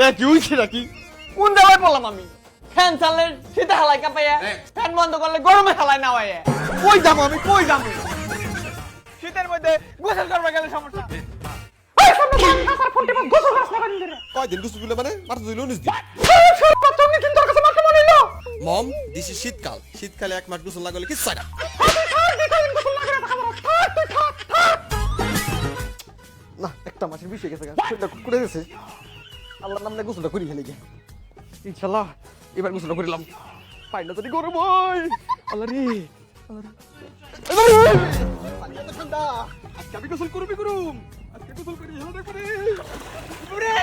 দেখ কি উইছি নাকি? কোন জায়গায় বললাম আমি? ফ্যান চাললে শীতে হালাই কাঁপাইয়া ফ্যান বন্ধ করলে গরমে হালাই না হয় কই যাব আমি? কই যাব? শীতের মধ্যে গোসল করবে গেলে সমস্যা। কয়দিন গুছু দিলে মানে? মম দিস শীতকাল। শীতকালে এক মাস গোসল লাগালে কিচ্ছু হয় না। না একটা মাসের বিষয় গেছে করে গেছে। আল্লাহর নামে গোসলটা করি খেলে গিয়ে ইনশাল্লাহ এবার গোসলটা করিলাম পাইলে তো গরম হয়। আল্লাহ রে আল্লাহ রে। আল্লাহ রে! পানি এত ঠান্ডা। আজকে আমি গোসল করবি করুম আজকে গোসল করি হেলাটা করে ওরে!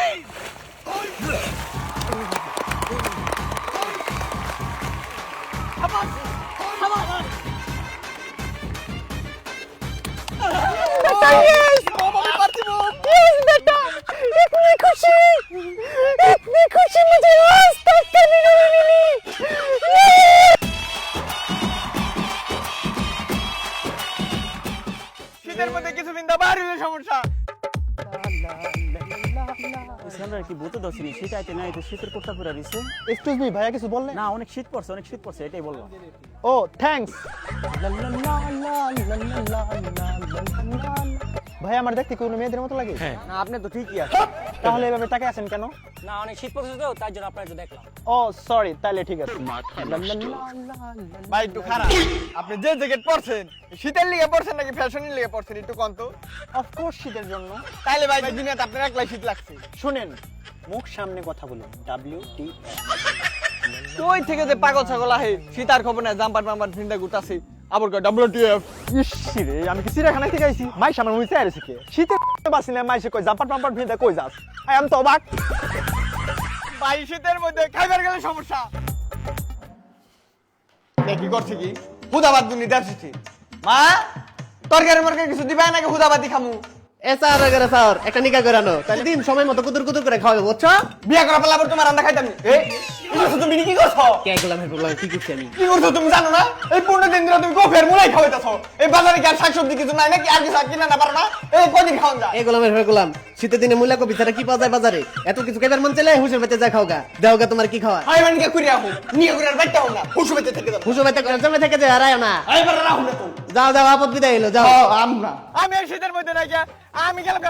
শীতের মধ্যে কিছু বিন্দা বাড়ি সমস্যা আমরা কি বলতে দছিনি শীত আইতে না এটা শীতের কোটটা পুরা দিছে এক্সকিউজ মি ভাইয়া কিছু বললে না অনেক শীত পড়ছে অনেক শীত পড়ছে এটাই বললাম ও থ্যাঙ্কস ভাই আমার দেখতে কোনো মেয়েদের মতো লাগে? না আপনি তো ঠিকই আছে তাহলে এভাবে তাকে আছেন কেন? না অনেক শীত পড়ছে তো তার জন্য আপনার একটু দেখলাম। ও সরি তাহলে ঠিক আছে। ভাই একটু খারাপ। আপনি যে জ্যাকেট পরছেন শীতের লিগে পরছেন নাকি ফ্যাশনের লিগে পরছেন একটু কম তো? অফকোর্স শীতের জন্য। তাইলে ভাই দুনিয়াতে আপনার একলাই শীত লাগছে। শুনেন মুখ সামনে কথা বলুন। ডাব্লিউ টি কই থেকে যে পাগল ছাগল আহে? সীতার খবর নাই জাম্পার মাম্পার ফিন্দা গুটাছে। আবার রে, আমি কি চিড়িয়াখানা থেকে আইছি? মাই সামনে মুইছে আর শীতে জাপার পাম্পার কই যাস? আই এম তো অবাক। ভাই, শীতের মধ্যে খাইবার গেলে সমস্যা। দেখি করছি কি? হুদাবাদ দুনি দেখছি মা তরকারি মরকারি কিছু দিবা নাকি হুদাবাদি খামু? একটা নিকা করে আনো। তাহলে দিন সময় মতো কুতুর কুতুর করে খাওয়াবে বুঝছ? বিয়া করা পেলে আবার তোমার রান্না খাইতাম তুমি কি করছ? কে গেলাম হে কি করছি আমি? কি করছ তুমি জানো না? এই পনেরো দিন ধরে তুমি কফের মুলাই খাওয়াইতেছো। এই বাজারে কি আর শাকসবজি কিছু নাই নাকি? আর কিছু কিনা না পারো না? এই কদিন খাওয়ান শীতের দিনে মূলা কপি ছাড়া কি পাওয়া যায় বাজারে? এত কিছু খাইবার মন চাইলে হুসের বেতে যা খাওগা। দেওগা তোমার কি খাওয়া হাই মানে নিয়ে বাইটা না। হুসু বেতে থেকে যাব হুসো বেতে করে জমে থেকে যে হারায় না। আই বার রাখো না তো। যাও যাও আপদ বিদায় এলো যাও। আমরা আমি এই শীতের মধ্যে নাই আমি গেলাম